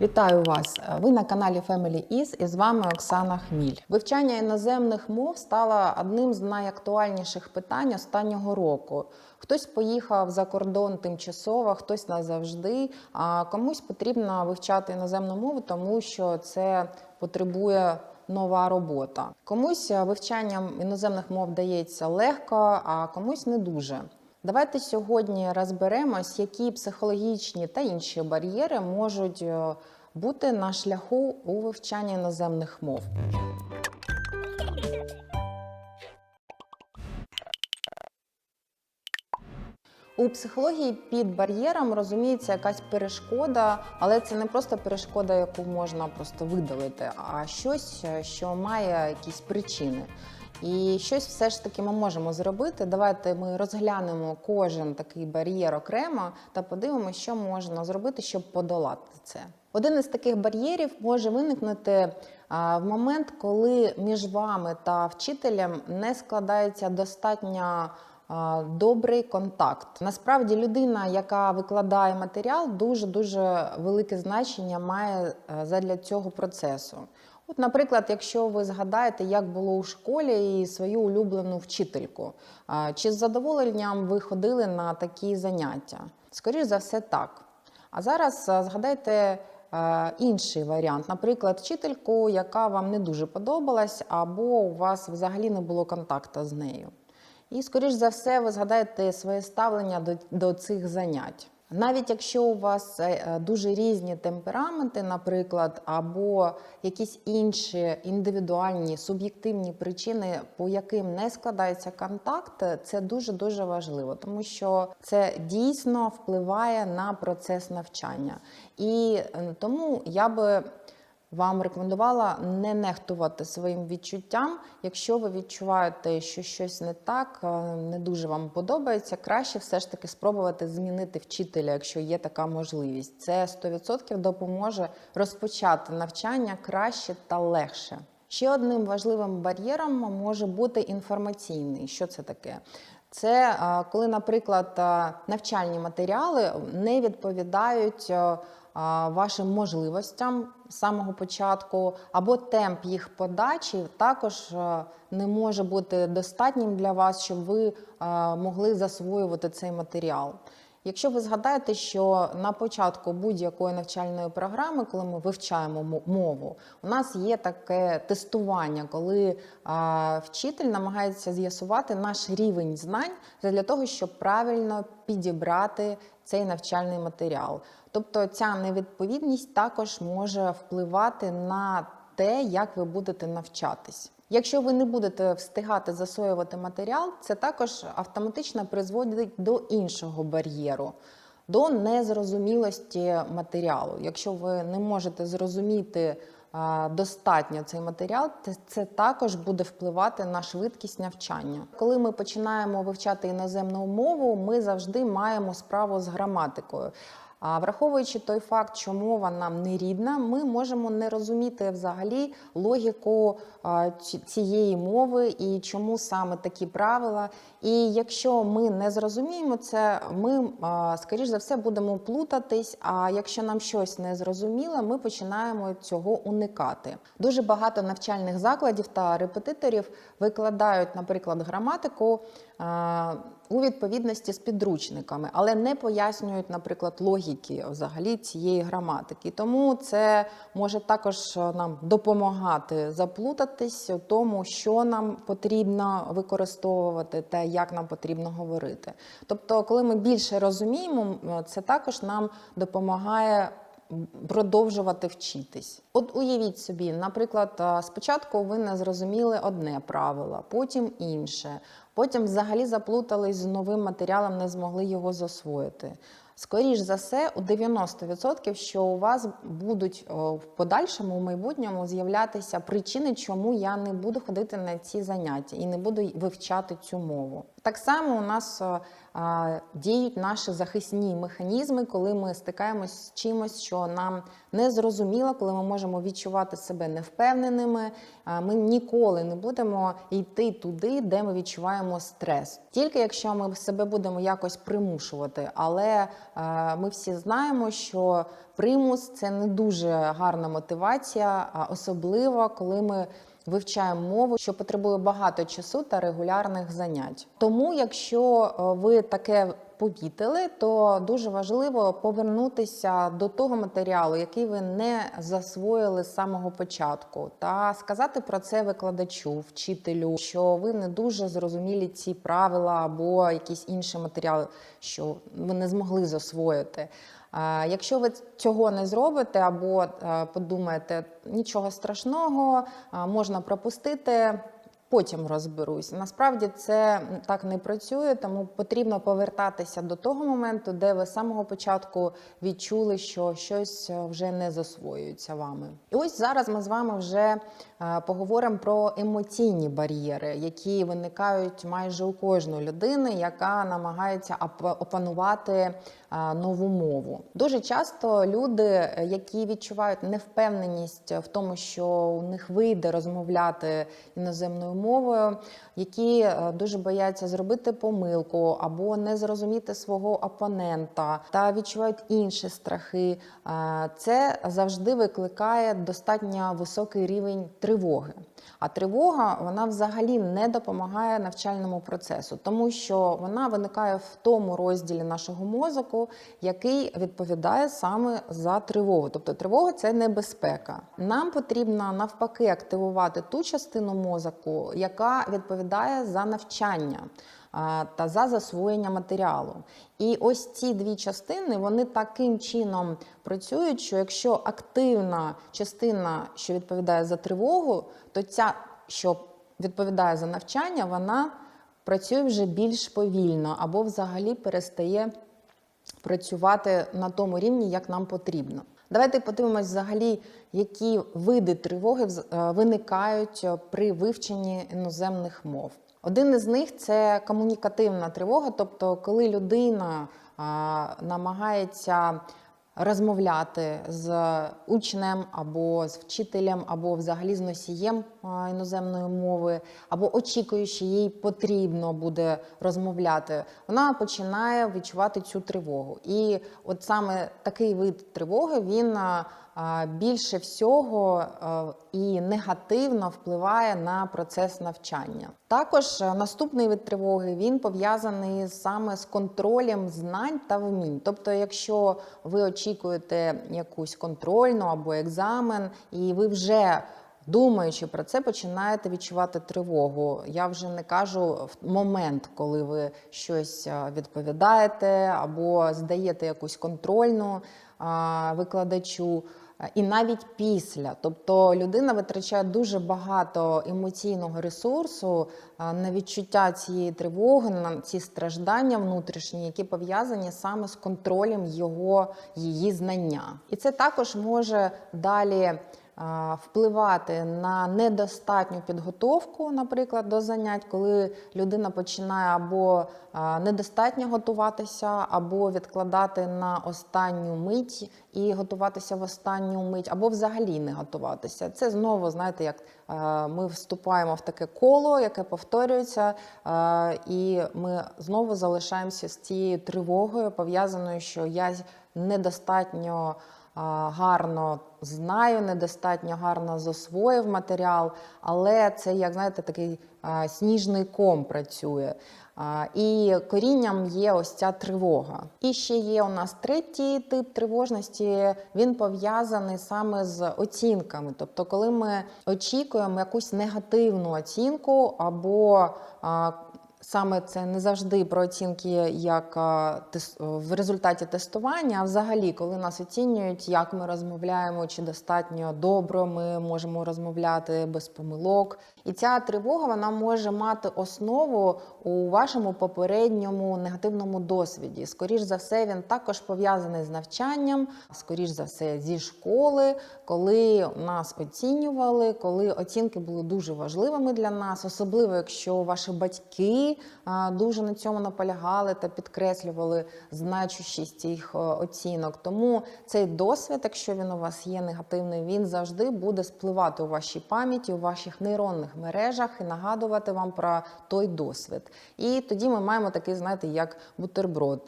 Вітаю вас! Ви на каналі Family Is і з вами Оксана Хміль. Вивчання іноземних мов стало одним з найактуальніших питань останнього року. Хтось поїхав за кордон тимчасово, хтось назавжди. А комусь потрібно вивчати іноземну мову, тому що це потребує нова робота. Комусь вивчанням іноземних мов дається легко, а комусь не дуже. Давайте сьогодні розберемось, які психологічні та інші бар'єри можуть е, бути на шляху у вивчанні іноземних мов. У психології під бар'єром розуміється якась перешкода, але це не просто перешкода, яку можна просто видалити, а щось, що має якісь причини. І щось все ж таки ми можемо зробити. Давайте ми розглянемо кожен такий бар'єр окремо та подивимося, що можна зробити, щоб подолати це. Один із таких бар'єрів може виникнути в момент, коли між вами та вчителем не складається достатньо добрий контакт. Насправді, людина, яка викладає матеріал, дуже дуже велике значення має е, задля цього процесу. От, наприклад, якщо ви згадаєте, як було у школі і свою улюблену вчительку, чи з задоволенням ви ходили на такі заняття? Скоріше за все, так. А зараз згадайте е, інший варіант, наприклад, вчительку, яка вам не дуже подобалась, або у вас взагалі не було контакту з нею. І, скоріш за все, ви згадаєте своє ставлення до, до цих занять. Навіть якщо у вас е, дуже різні темпераменти, наприклад, або якісь інші індивідуальні суб'єктивні причини, по яким не складається контакт, це дуже дуже важливо, тому що це дійсно впливає на процес навчання. І е, тому я би вам рекомендувала не нехтувати своїм відчуттям. Якщо ви відчуваєте, що щось не так, е, не дуже вам подобається, краще все ж таки спробувати змінити вчителя, якщо є така можливість. Це 100% допоможе розпочати навчання краще та легше. Ще одним важливим бар'єром може бути інформаційний. Що це таке? Це е, коли, наприклад, е, навчальні матеріали не відповідають вашим можливостям з самого початку, або темп їх подачі також не може бути достатнім для вас, щоб ви могли засвоювати цей матеріал. Якщо ви згадаєте, що на початку будь-якої навчальної програми, коли ми вивчаємо мову, у нас є таке тестування, коли а, вчитель намагається з'ясувати наш рівень знань для того, щоб правильно підібрати цей навчальний матеріал. Тобто ця невідповідність також може впливати на те, як ви будете навчатись. Якщо ви не будете встигати засвоювати матеріал, це також автоматично призводить до іншого бар'єру, до незрозумілості матеріалу. Якщо ви не можете зрозуміти достатньо цей матеріал, це також буде впливати на швидкість навчання. Коли ми починаємо вивчати іноземну мову, ми завжди маємо справу з граматикою. А враховуючи той факт, що мова нам не рідна, ми можемо не розуміти взагалі логіку цієї мови і чому саме такі правила. І якщо ми не зрозуміємо це, ми скоріш за все будемо плутатись. А якщо нам щось не зрозуміло, ми починаємо цього уникати. Дуже багато навчальних закладів та репетиторів викладають, наприклад, граматику у відповідності з підручниками, але не пояснюють, наприклад, логіки взагалі цієї граматики. Тому це може також нам допомагати заплутатись у тому, що нам потрібно використовувати та як нам потрібно говорити. Тобто, коли ми більше розуміємо, це також нам допомагає. Продовжувати вчитись. От уявіть собі, наприклад, спочатку ви не зрозуміли одне правило, потім інше, потім взагалі заплутались з новим матеріалом, не змогли його засвоїти. Скоріш за все, у 90%, що у вас будуть в подальшому, в майбутньому з'являтися причини, чому я не буду ходити на ці заняття і не буду вивчати цю мову. Так само у нас а, діють наші захисні механізми, коли ми стикаємось з чимось, що нам не зрозуміло, коли ми можемо відчувати себе невпевненими. а, Ми ніколи не будемо йти туди, де ми відчуваємо стрес. Тільки якщо ми себе будемо якось примушувати. Але е, ми всі знаємо, що примус це не дуже гарна мотивація, особливо коли ми вивчаємо мову, що потребує багато часу та регулярних занять. Тому, якщо е, ви таке помітили, то дуже важливо повернутися до того матеріалу, який ви не засвоїли з самого початку, та сказати про це викладачу, вчителю, що ви не дуже зрозуміли ці правила або якісь інші матеріали, що ви не змогли засвоїти. Якщо ви цього не зробите, або е, подумаєте, нічого страшного, можна пропустити. Потім розберусь. Насправді це так не працює, тому потрібно повертатися до того моменту, де ви з самого початку відчули, що щось е, вже не засвоюється вами. І ось зараз ми з вами вже е, поговоримо про емоційні бар'єри, які виникають майже у кожної людини, яка намагається опанувати е, нову мову. Дуже часто люди, які відчувають невпевненість в тому, що у них вийде розмовляти іноземною мовою, які е, дуже бояться зробити помилку або не зрозуміти свого опонента та відчувають інші страхи. е, Це завжди викликає достатньо високий рівень тривоги. А тривога вона взагалі не допомагає навчальному процесу, тому що вона виникає в тому розділі нашого мозку, який відповідає саме за тривогу. Тобто тривога це небезпека. Нам потрібно навпаки активувати ту частину мозку, яка відповідає за навчання. Та за засвоєння матеріалу. І ось ці дві частини вони таким чином працюють, що якщо активна частина, що відповідає за тривогу, то ця, що відповідає за навчання, вона працює вже більш повільно або взагалі перестає працювати на тому рівні, як нам потрібно. Давайте подивимось взагалі, які види тривоги е, виникають е, при вивченні іноземних мов. Один із них це комунікативна тривога, тобто коли людина намагається розмовляти з учнем або з вчителем, або взагалі з носієм іноземної мови, або очікує, що їй потрібно буде розмовляти, вона починає відчувати цю тривогу. І от саме такий вид тривоги він більше всього і негативно впливає на процес навчання. Також е, наступний вид тривоги він пов'язаний саме з контролем знань та вмінь. Тобто, якщо ви очікуєте якусь контрольну або екзамен, і ви вже Думаючи про це, починаєте відчувати тривогу. Я вже не кажу в момент, коли ви щось е, відповідаєте або здаєте якусь контрольну викладачу. Е, І навіть після, тобто людина витрачає дуже багато емоційного ресурсу на відчуття цієї тривоги, на ці страждання внутрішні, які пов'язані саме з контролем його її знання. І це також може далі впливати на недостатню підготовку, наприклад, до занять, коли людина починає або недостатньо готуватися, або відкладати на останню мить і готуватися в останню мить, або взагалі не готуватися. Це знову, знаєте, як ми вступаємо в таке коло, яке повторюється, і ми знову залишаємося з цією тривогою, пов'язаною, що я недостатньо гарно знаю, недостатньо гарно засвоїв матеріал, але це, як знаєте, такий сніжний ком працює. І корінням є ось ця тривога. І ще є у нас третій тип тривожності. Він пов'язаний саме з оцінками. Тобто, коли ми очікуємо якусь негативну оцінку або Саме це не завжди про оцінки як в результаті тестування, а взагалі, коли нас оцінюють, як ми розмовляємо, чи достатньо добре ми можемо розмовляти без помилок. І ця тривога вона може мати основу у вашому попередньому негативному досвіді. Скоріш за все, він також пов'язаний з навчанням, скоріш за все, зі школи, коли нас оцінювали, коли оцінки були дуже важливими для нас, особливо якщо ваші батьки дуже на цьому наполягали та підкреслювали значущість цих е, оцінок. Тому цей досвід, якщо він у вас є негативний, він завжди буде спливати у вашій пам'яті, у ваших нейронних мережах і нагадувати вам про той досвід. І тоді ми маємо такий, знаєте, як бутерброд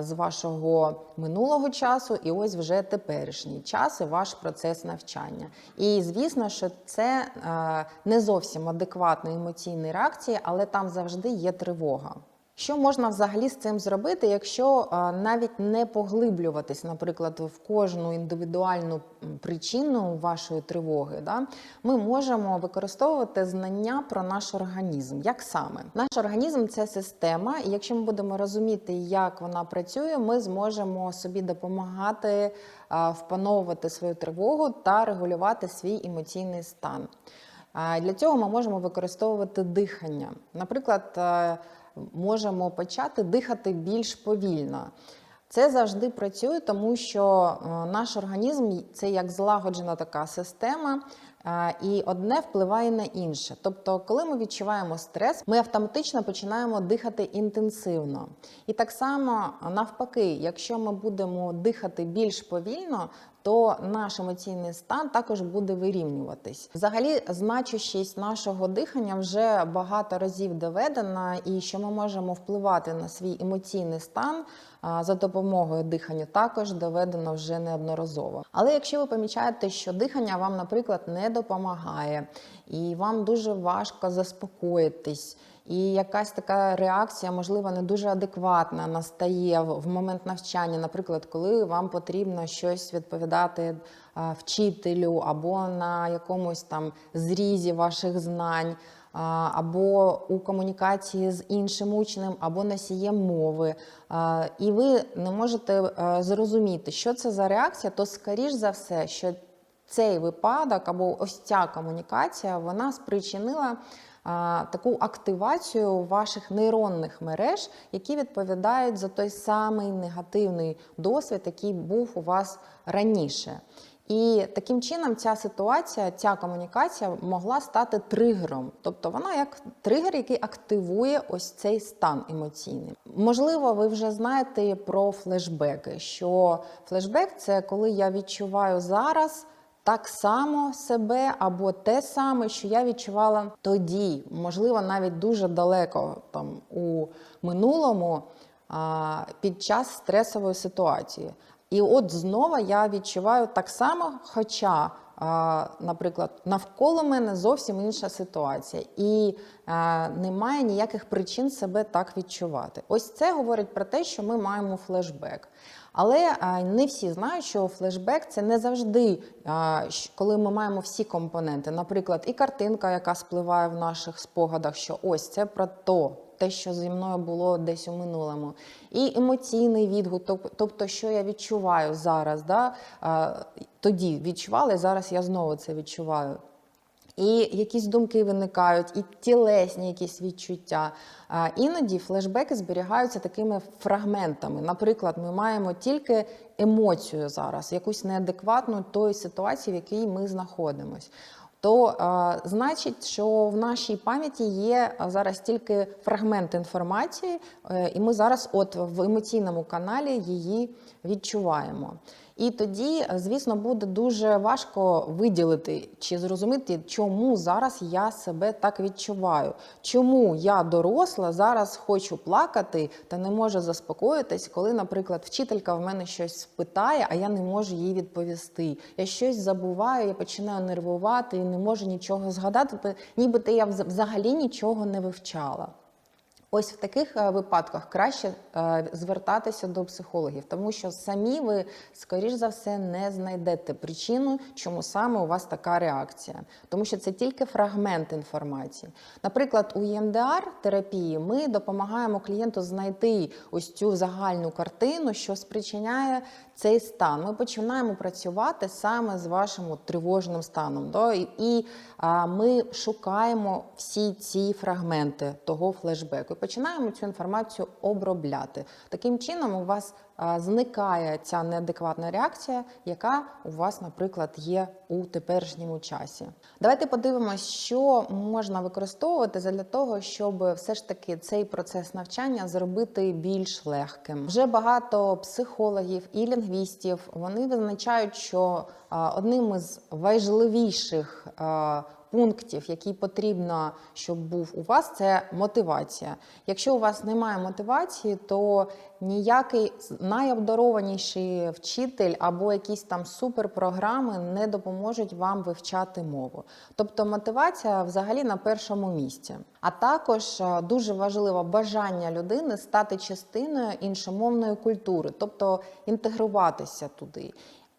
з вашого минулого часу, і ось вже теперішній час і ваш процес навчання. І звісно, що це не зовсім адекватна емоційна реакція, але там завжди є тривога. Що можна взагалі з цим зробити, якщо навіть не поглиблюватись, наприклад, в кожну індивідуальну причину вашої тривоги, да, ми можемо використовувати знання про наш організм. Як саме? Наш організм це система, і якщо ми будемо розуміти, як вона працює, ми зможемо собі допомагати впановувати свою тривогу та регулювати свій емоційний стан. Для цього ми можемо використовувати дихання. Наприклад, е, можемо почати дихати більш повільно. Це завжди працює, тому що е, наш організм це як злагоджена така система, е, і одне впливає на інше. Тобто, коли ми відчуваємо стрес, ми автоматично починаємо дихати інтенсивно. І так само навпаки, якщо ми будемо дихати більш повільно, то наш емоційний стан також буде вирівнюватись. Взагалі, значущість нашого дихання вже багато разів доведена, і що ми можемо впливати на свій емоційний стан за допомогою дихання, також доведено вже неодноразово. Але якщо ви помічаєте, що дихання вам, наприклад, не допомагає, і вам дуже важко заспокоїтись. І якась така реакція, можливо, не дуже адекватна настає в момент навчання. Наприклад, коли вам потрібно щось відповідати вчителю або на якомусь там зрізі ваших знань, або у комунікації з іншим учнем, або носієм мови, і ви не можете е, зрозуміти, що це за реакція, то скоріш за все, що цей випадок або ось ця комунікація вона спричинила таку активацію ваших нейронних мереж, які відповідають за той самий негативний досвід, який був у вас раніше. І таким чином ця ситуація, ця комунікація могла стати тригером. Тобто вона як тригер, який активує ось цей стан емоційний. Можливо, ви вже знаєте про флешбеки, що флешбек це коли я відчуваю зараз так само себе або те саме, що я відчувала тоді, можливо, навіть дуже далеко там у минулому під час стресової ситуації. І от знову я відчуваю так само, хоча, наприклад, навколо мене зовсім інша ситуація, і немає ніяких причин себе так відчувати. Ось це говорить про те, що ми маємо флешбек. Але не всі знають, що флешбек це не завжди, коли ми маємо всі компоненти. Наприклад, і картинка, яка спливає в наших спогадах, що ось це про то. Те, що зі мною було десь у минулому, і емоційний відгук, тобто, що я відчуваю зараз, да? тоді відчувала, і зараз я знову це відчуваю. І якісь думки виникають, і тілесні якісь відчуття. А іноді флешбеки зберігаються такими фрагментами. Наприклад, ми маємо тільки емоцію зараз, якусь неадекватну тої ситуації, в якій ми знаходимося. То е, значить, що в нашій пам'яті є е, зараз тільки фрагмент інформації, е, і ми зараз, от в емоційному каналі, її відчуваємо. І тоді, е, звісно, буде дуже важко виділити чи зрозуміти, чому зараз я себе так відчуваю, чому я доросла зараз хочу плакати та не можу заспокоїтись, коли, наприклад, вчителька в мене щось спитає, а я не можу їй відповісти. Я щось забуваю, я починаю нервувати і не можу нічого згадати, нібито я взагалі нічого не вивчала. Ось в таких е, випадках краще е, звертатися до психологів, тому що самі ви, скоріш за все, не знайдете причину, чому саме у вас така реакція, тому що це тільки фрагмент інформації. Наприклад, у EMDR терапії ми допомагаємо клієнту знайти ось цю загальну картину, що спричиняє цей стан. Ми починаємо працювати саме з вашим тривожним станом. І ми шукаємо всі ці фрагменти того флешбеку. Починаємо цю інформацію обробляти. Таким чином, у вас зникає ця неадекватна реакція, яка у вас, наприклад, є у теперішньому часі. Давайте подивимось, що можна використовувати для того, щоб все ж таки цей процес навчання зробити більш легким. Вже багато психологів і лінгвістів вони визначають, що одним із важливіших пунктів, які потрібно, щоб був у вас, це мотивація. Якщо у вас немає мотивації, то ніякий найобдарованіший вчитель або якісь там суперпрограми не допоможуть вам вивчати мову. Тобто мотивація взагалі на першому місці. А також е, дуже важливо бажання людини стати частиною іншомовної культури, тобто інтегруватися туди.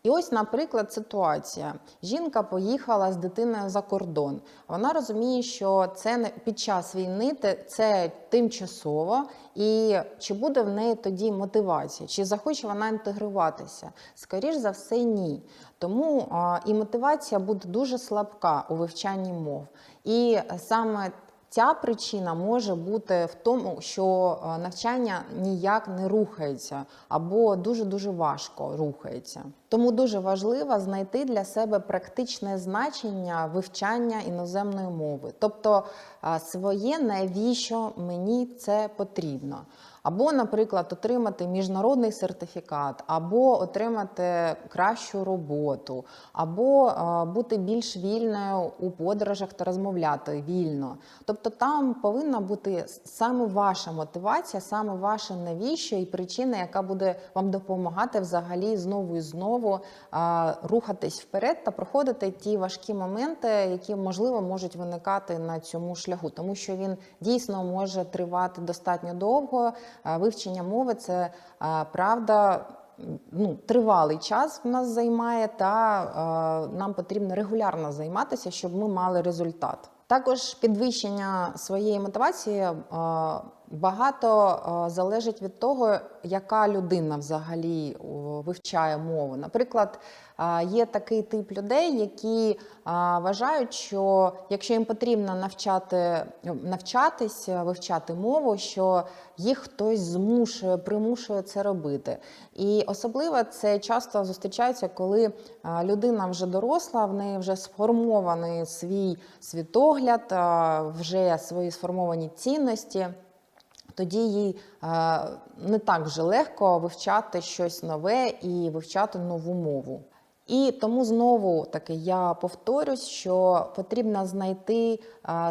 І ось, наприклад, ситуація: жінка поїхала з дитиною за кордон. Вона розуміє, що це не під час війни, це тимчасово, і чи буде в неї тоді мотивація, чи захоче вона інтегруватися? Скоріш за все, ні. Тому і мотивація буде дуже слабка у вивчанні мов. І саме Ця причина може бути в тому, що е, навчання ніяк не рухається або дуже дуже важко рухається. Тому дуже важливо знайти для себе практичне значення вивчання іноземної мови, тобто е, своє навіщо мені це потрібно. Або, наприклад, отримати міжнародний сертифікат, або отримати кращу роботу, або е, бути більш вільною у подорожах та розмовляти вільно. Тобто там повинна бути саме ваша мотивація, саме ваше навіщо і причина, яка буде вам допомагати взагалі знову і знову е, рухатись вперед та проходити ті важкі моменти, які можливо можуть виникати на цьому шляху, тому що він дійсно може тривати достатньо довго. Вивчення мови це правда. Ну, тривалий час в нас займає, та е, нам потрібно регулярно займатися, щоб ми мали результат. Також підвищення своєї мотивації е, багато е, залежить від того, яка людина взагалі вивчає мову. Наприклад, е, є такий тип людей, які е, вважають, що якщо їм потрібно навчати, навчатись, вивчати мову, що їх хтось змушує, примушує це робити. І особливо це часто зустрічається, коли людина вже доросла, в неї вже сформований свій світогляд, вже свої сформовані цінності. Тоді їй е, не так вже легко вивчати щось нове і вивчати нову мову. І тому знову таки я повторюсь, що потрібно знайти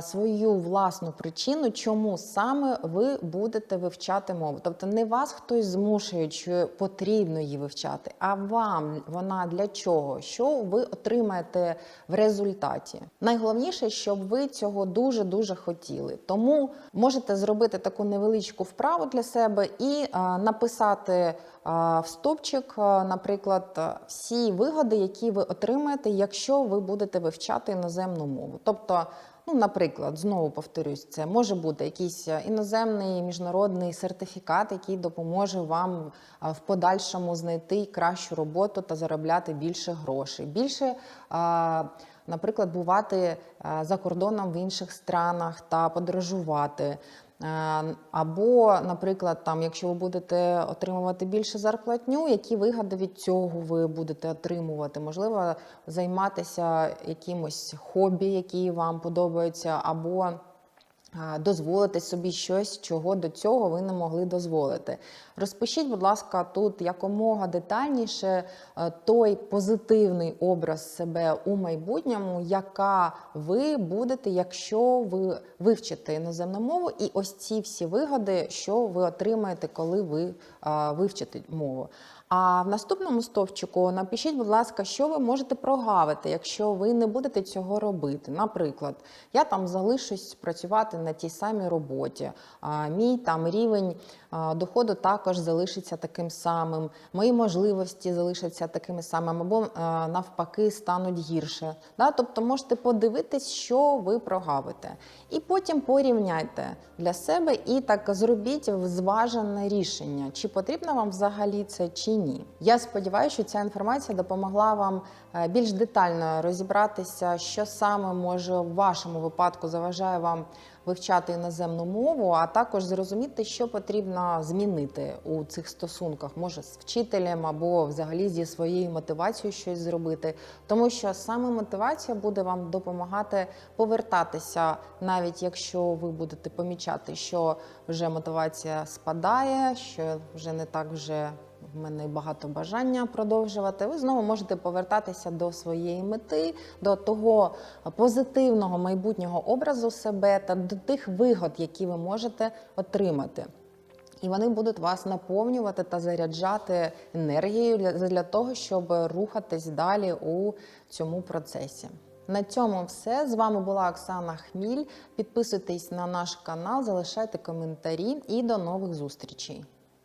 свою власну причину, чому саме ви будете вивчати мову. Тобто не вас хтось змушує, що потрібно її вивчати, а вам вона для чого? Що ви отримаєте в результаті? Найголовніше, щоб ви цього дуже дуже хотіли. Тому можете зробити таку невеличку вправу для себе і написати а, в стопчик, а, наприклад, всі вигоди, які ви отримаєте, якщо ви будете вивчати іноземну мову. Тобто, ну, наприклад, знову повторюсь, це може бути якийсь іноземний міжнародний сертифікат, який допоможе вам в подальшому знайти кращу роботу та заробляти більше грошей. Більше Наприклад, бувати за кордоном в інших странах та подорожувати. Е, Або, наприклад, там, якщо ви будете отримувати більше зарплатню, які вигоди від цього ви будете отримувати? Можливо, займатися якимось хобі, які вам подобаються, або дозволити собі щось, чого до цього ви не могли дозволити. Розпишіть, будь ласка, тут якомога детальніше е, той позитивний образ себе у майбутньому, яка ви будете, якщо ви вивчите іноземну мову, і ось ці всі вигоди, що ви отримаєте, коли ви вивчите мову. А в наступному стовпчику напишіть, будь ласка, що ви можете прогавити, якщо ви не будете цього робити. Наприклад, я там залишусь працювати на тій самій роботі, мій там рівень доходу також залишиться таким самим, мої можливості залишаться такими самими, або навпаки стануть гірше. Тобто можете подивитись, що ви прогавите. І потім порівняйте для себе і так зробіть зважене рішення, чи потрібно вам взагалі це чи ні. Ні. Я сподіваюся, що ця інформація допомогла вам е, більш детально розібратися, що саме може в вашому випадку заважає вам вивчати іноземну мову, а також зрозуміти, що потрібно змінити у цих стосунках, може з вчителем або взагалі зі своєю мотивацією щось зробити. Тому що саме мотивація буде вам допомагати повертатися, навіть якщо ви будете помічати, що вже мотивація спадає, що вже не так вже. В мене багато бажання продовжувати. Ви знову можете повертатися до своєї мети, до того позитивного майбутнього образу себе та до тих вигод, які ви можете отримати. І вони будуть вас наповнювати та заряджати енергією для, того, щоб рухатись далі у цьому процесі. На цьому все. З вами була Оксана Хміль. Підписуйтесь на наш канал, залишайте коментарі і до нових зустрічей.